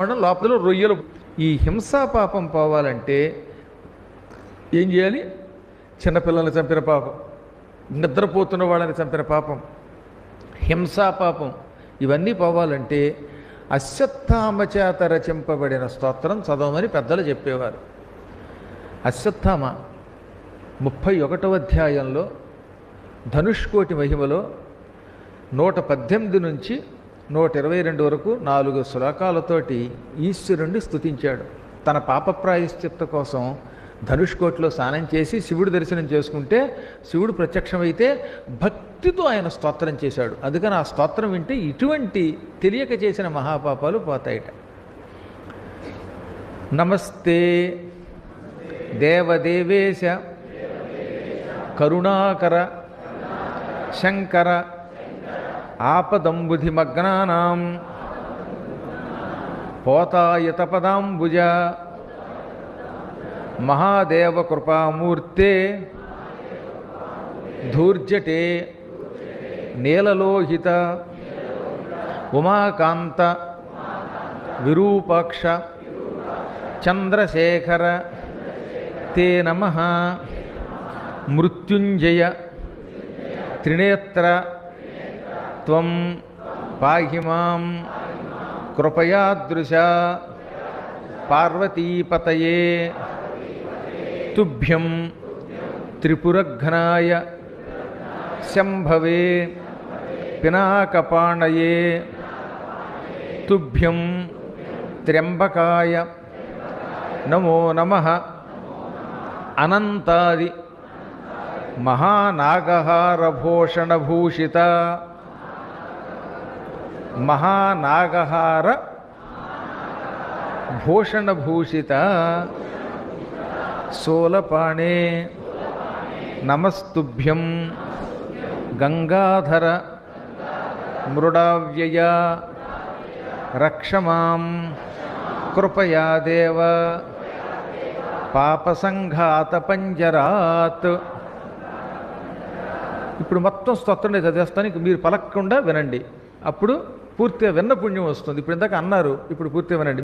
మనం లోపల రొయ్యలు. ఈ హింసా పాపం పోవాలంటే ఏం చేయాలి? చిన్నపిల్లల్ని చంపిన పాపం నిద్రపోతున్న వాళ్ళని చంపిన పాపం హింసా పాపం ఇవన్నీ పోవాలంటే అశ్వత్థామచేత రచింపబడిన స్తోత్రం చదవమని పెద్దలు చెప్పేవారు. అశ్వత్థామ ముప్పై ఒకటవ అధ్యాయంలో ధనుష్కోటి మహిమలో నూట పద్దెనిమిది నుంచి నూట ఇరవై రెండు వరకు నాలుగు శ్లోకాలతోటి ఈశ్వరుణ్ణి స్థుతించాడు తన పాప ప్రాయశ్చిత్త కోసం ధనుష్కోటిలో స్నానం చేసి శివుడు దర్శనం చేసుకుంటే శివుడు ప్రత్యక్షమైతే భక్తితో ఆయన స్తోత్రం చేశాడు. అందుకని ఆ స్తోత్రం వింటే ఇటువంటి తెలియక చేసిన మహాపాపాలు పోతాయట. నమస్తే దేవదేవేశ కరుణాకర శంకర ఆపదంబుధిమగ్నానాం. పోతాయతపదాంబుజ. మహాదేవకృపామూర్తే ధూర్జటే. నీలలోహిత. ఉమాకాంత. విరూపాక్ష. చంద్రశేఖర. తే నమ. మృత్యుంజయ. త్రినేత్ర. त्वं पाहि माँ। कृपयादृश पार्वतीपतये। तुभ्यं त्रिपुरघ्नाय शंभवे पिनाकपाणये। तुभ्यं त्र्यंबकाय नमो नमः। अनन्तादि महानागहारभूषणभूषिता। మహానాగహార భూషణభూషిత సోలపాణే నమస్తుభ్యం గంగాధర మృడావ్యయ రక్షమాం కృపయా దేవ పాపసంఘాత పంజరాత్ ఇప్పుడు మొత్తం స్తోత్రం నేను చదివేస్తాను మీరు పలకకుండా వినండి. అప్పుడు పూర్తిగా విన్న పుణ్యం వస్తుంది. ఇప్పుడు ఇందాక అన్నారు ఇప్పుడు పూర్తిగా వినండి.